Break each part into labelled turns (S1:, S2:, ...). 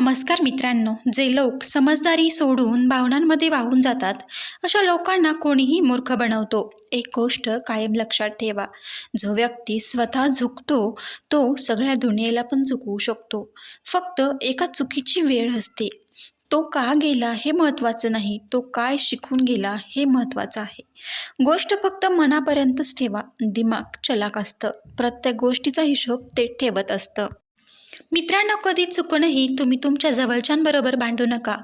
S1: नमस्कार मित्रांनो जे लोक समजदारी सोडून भावनांमध्ये वाहून जातात अशा लोकांना कोणीही मूर्ख बनवतो. एक गोष्ट कायम लक्षात ठेवा जो व्यक्ती स्वतः झुकतो तो सगळ्या दुनियेला पण झुकवू शकतो. फक्त एका चुकीची वेळ असते. तो का गेला हे महत्त्वाचं नाही तो काय शिकून गेला हे महत्त्वाचं आहे. गोष्ट फक्त मनापर्यंतच ठेवा दिमाग चलाक असतं. प्रत्येक गोष्टीचा हिशोब ते ठेवत असतं. मित्रांनो कधी चुकूनही तुम्ही तुमच्या जवळच्यांबरोबर भांडू नका.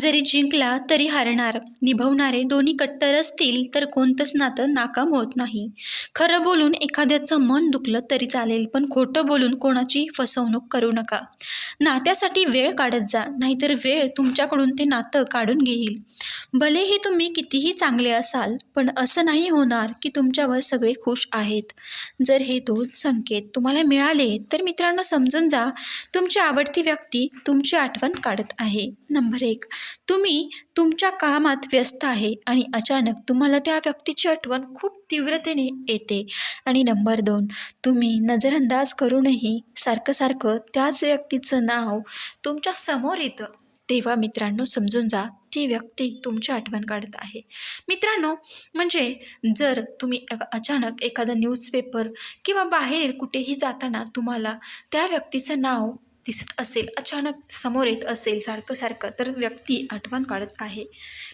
S1: जरी जिंकला तरी हारणार. निभवणारे दोन्ही कट्टर असतील तर कोणतंच नातं नाकाम होत नाही. खरं बोलून एखाद्याचं मन दुखलं तरी चालेल पण खोटं बोलून कोणाची फसवणूक करू नका. नात्यासाठी वेळ काढत जा नाहीतर वेळ तुमच्याकडून ते नातं काढून घेईल. भलेही तुम्ही कितीही चांगले असाल पण असं नाही होणार की तुमच्यावर सगळे खुश आहेत. जर हे दोन संकेत तुम्हाला मिळाले तर मित्रांनो समजून जा तुमची आवडती व्यक्ती तुमची आठवण काढत आहे. नंबर एक तुम्ही तुमच्या कामात व्यस्त आहे आणि अचानक तुम्हाला त्या व्यक्तीची आठवण खूप तीव्रतेने येते. आणि नंबर दोन तुम्ही नजरअंदाज करूनही सारखं सारखं त्याच व्यक्तीचं नाव तुमच्यासमोर येतं. तेव्हा मित्रांनो समजून जा ती व्यक्ती तुमची आठवण काढत आहे. मित्रांनो म्हणजे जर तुम्ही अचानक एखादा न्यूजपेपर किंवा बाहेर कुठेही जाताना तुम्हाला त्या व्यक्तीचं नाव दिसत असेल अचानक समोर येत असेल सारखं सारखं तर व्यक्ती आठवण काढत आहे.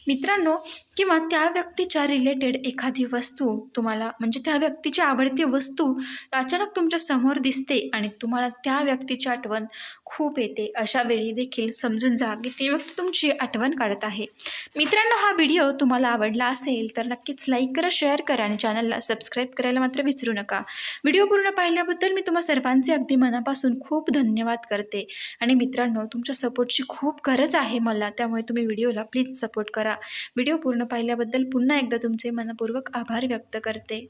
S1: मित्रांनो किंवा त्या व्यक्तीच्या रिलेटेड एखादी वस्तू तुम्हाला म्हणजे त्या व्यक्तीची आवडती वस्तू अचानक तुमच्यासमोर दिसते आणि तुम्हाला त्या व्यक्तीची आठवण खूप येते. अशा वेळी देखील समजून जा की ती व्यक्ती तुमची आठवण काढत आहे. मित्रांनो हा व्हिडिओ तुम्हाला आवडला असेल तर नक्कीच लाईक करा शेअर करा आणि चॅनलला सबस्क्राईब करायला मात्र विसरू नका. व्हिडिओ पूर्ण पाहिल्याबद्दल मी तुम्हा सर्वांचे अगदी मनापासून खूप धन्यवाद करते. करते आणि मित्रांनो तुमच्या सपोर्टची खूप गरज आहे मला त्यामुळे तुम्ही व्हिडिओला प्लीज सपोर्ट करा. व्हिडिओ पूर्ण पाहिल्याबद्दल पुन्हा एकदा तुमचे मनपूर्वक आभार व्यक्त करते.